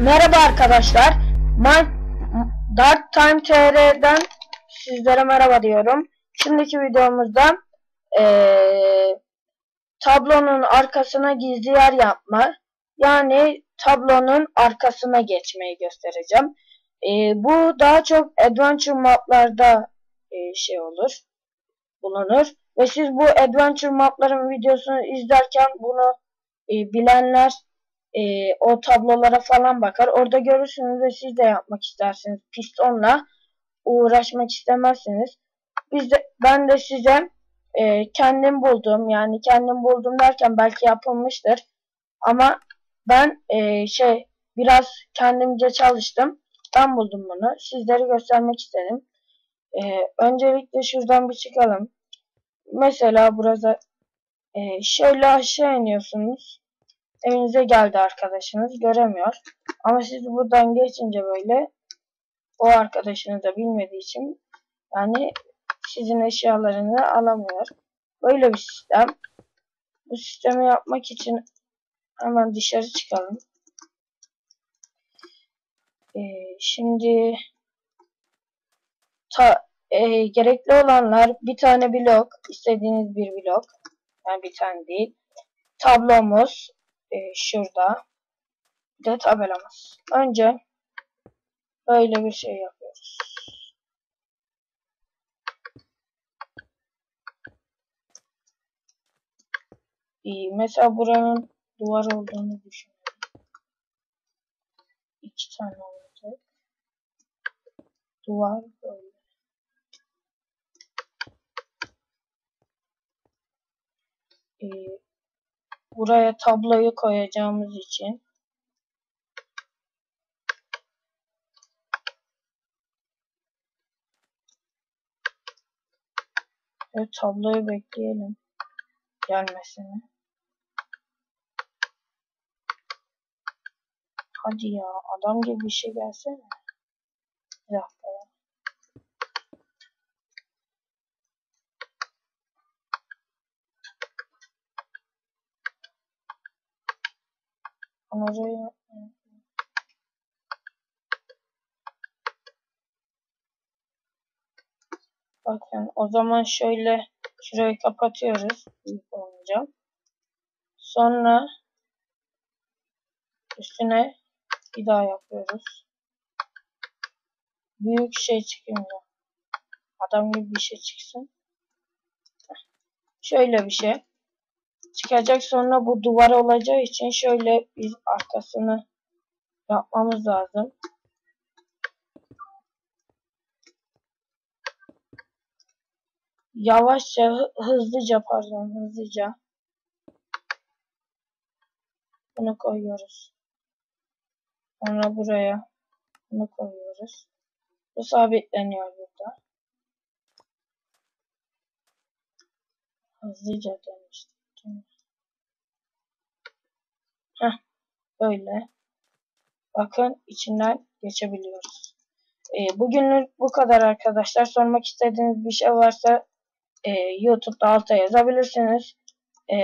Merhaba arkadaşlar. My Dark Time TR'den sizlere merhaba diyorum. Şimdiki videomuzda ee, tablonun arkasına gizli yer yapma yani tablonun arkasına geçmeyi göstereceğim. E, bu daha çok adventure maplarda e, şey olur bulunur ve siz bu adventure mapların videosunu izlerken bunu e, bilenler e, o tablolara falan bakar. Orada görürsünüz ve siz de yapmak istersiniz. Pistonla uğraşmak istemezsiniz. Biz de, ben de size e, kendim buldum. Yani kendim buldum derken belki yapılmıştır. Ama ben e, şey biraz kendimce çalıştım. Ben buldum bunu. Sizlere göstermek istedim. E, öncelikle şuradan bir çıkalım. Mesela burada e, şöyle aşağı iniyorsunuz evinize geldi arkadaşınız göremiyor. Ama siz buradan geçince böyle o arkadaşını da bilmediği için yani sizin eşyalarını alamıyor. Böyle bir sistem. Bu sistemi yapmak için hemen dışarı çıkalım. Ee, şimdi ta, e, gerekli olanlar bir tane blok, istediğiniz bir blok. Yani bir tane değil. Tablomuz, e, şurada. Bir de tabelamız. Önce böyle bir şey yapıyoruz. İyi. Mesela buranın duvar olduğunu düşünüyorum. İki tane olacak. Duvar böyle. Ee, buraya tabloyu koyacağımız için Evet tabloyu bekleyelim gelmesini. Hadi ya adam gibi bir şey gelsene. Bir Orayı Bakın o zaman şöyle şurayı kapatıyoruz. Büyük olunca. Sonra üstüne bir daha yapıyoruz. Büyük şey çıkınca. Adam gibi bir şey çıksın. Şöyle bir şey çıkacak. Sonra bu duvar olacağı için şöyle bir arkasını yapmamız lazım. Yavaşça, hızlıca pardon, hızlıca. Bunu koyuyoruz. Sonra buraya bunu koyuyoruz. Bu sabitleniyor burada. Hızlıca demiştim. Heh, böyle. Bakın içinden geçebiliyoruz. E, bugünlük bu kadar arkadaşlar. Sormak istediğiniz bir şey varsa e, YouTube'da alta yazabilirsiniz. E,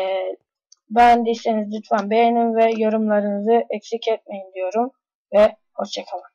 beğendiyseniz lütfen beğenin ve yorumlarınızı eksik etmeyin diyorum. Ve hoşçakalın.